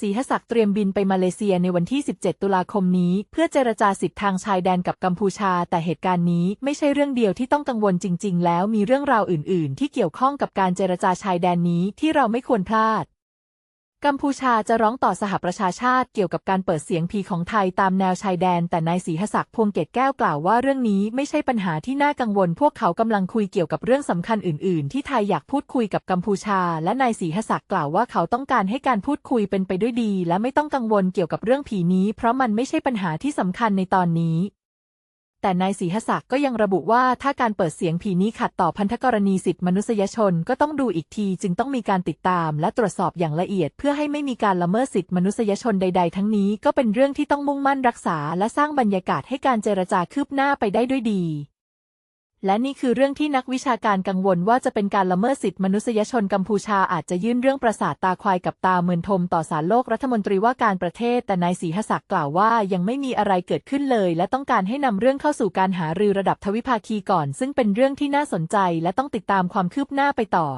ศรีหศักดิ์เตรียมบินไปมาเลเซียในวันที่ 17 ตุลาคมนี้ เพื่อเจรจาสิทธิทางชายแดนกับกัมพูชา แต่เหตุการณ์นี้ไม่ใช่เรื่องเดียวที่ต้องกังวลจริง ๆ แล้วมีเรื่องราวอื่น ๆ ที่เกี่ยวข้องกับการเจรจาชายแดนนี้ที่เราไม่ควรพลาด กัมพูชาจะร้องต่อสหประชาชาติเกี่ยวกับการเปิดเสียงพีของไทยตามแนวชายแดน แต่นายศรีหศักดิ์พวงเกตแก้วกล่าวว่าเรื่องนี้ไม่ใช่ปัญหาที่น่ากังวล พวกเขากำลังคุยเกี่ยวกับเรื่องสำคัญอื่น ๆ ที่ไทยอยากพูดคุยกับกัมพูชา และนายศรีหศักดิ์กล่าวว่าเขาต้องการให้การพูดคุยเป็นไปด้วยดี และไม่ต้องกังวลเกี่ยวกับเรื่องผีนี้ เพราะมันไม่ใช่ปัญหาที่สำคัญในตอนนี้ แต่นายศรีหศักดิ์ก็ยังระบุว่าถ้าการเปิดเสียงผีนี้ขัดต่อพันธกรณีสิทธิมนุษยชนก็ต้องดูอีกที จึงต้องมีการติดตามและตรวจสอบอย่างละเอียด เพื่อให้ไม่มีการละเมิดสิทธิมนุษยชนใด ๆ ทั้งนี้ก็เป็นเรื่องที่ต้องมุ่งมั่นรักษา และสร้างบรรยากาศให้การเจรจาคืบหน้าไปได้ด้วยดี และนี่คือเรื่องที่นักวิชาการกังวลว่าจะเป็นการละเมิดสิทธิมนุษยชนกัมพูชาอาจจะยื่นเรื่องประสาทตาควายกับตาเมือนทมต่อศาลโลกรัฐมนตรีว่าการประเทศ แต่นายศรีหศักดิ์กล่าวว่ายังไม่มีอะไรเกิดขึ้นเลย และต้องการให้นำเรื่องเข้าสู่การหารือระดับทวิภาคีก่อน ซึ่งเป็นเรื่องที่น่าสนใจและต้องติดตามความคืบหน้าไปต่อ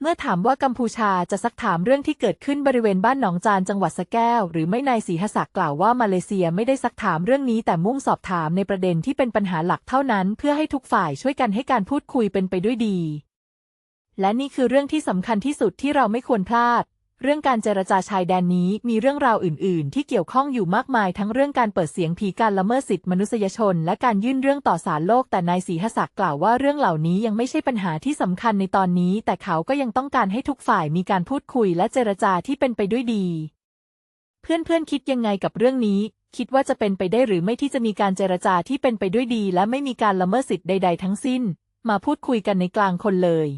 เมื่อถามว่ากัมพูชาจะซักถามเรื่องที่เกิดขึ้นบริเวณบ้านหนองจานจังหวัดสะแก้ว หรือไม่นายศรีหศักดิ์กล่าวว่ามาเลเซียไม่ได้ซักถามเรื่องนี้แต่มุ่งสอบถามในประเด็นที่เป็นปัญหาหลักเท่านั้น เพื่อให้ทุกฝ่ายช่วยกันให้การพูดคุยเป็นไปด้วยดี และนี่คือเรื่องที่สำคัญที่สุดที่เราไม่ควรพลาด เรื่องการเจรจาชายแดนนี้มีเรื่องราวอื่น ๆ ที่เกี่ยวข้องอยู่มากมายทั้งเรื่องการเปิดเสียงผีการละเมิดสิทธิมนุษยชน และการยื่นเรื่องต่อศาลโลกแต่นายศรีหศักดิ์กล่าวว่าเรื่องเหล่านี้ยังไม่ใช่ปัญหาที่สำคัญในตอนนี้ แต่เขาก็ยังต้องการให้ทุกฝ่ายมีการพูดคุยและเจรจาที่เป็นไปด้วยดี เพื่อน ๆ คิดยังไงกับเรื่องนี้ คิดว่าจะเป็นไปได้หรือไม่ที่จะมีการเจรจาที่เป็นไปด้วยดี และไม่มีการละเมิดสิทธิ์ใด ๆ ทั้งสิ้น มาพูดคุยกันในกลางคนเลย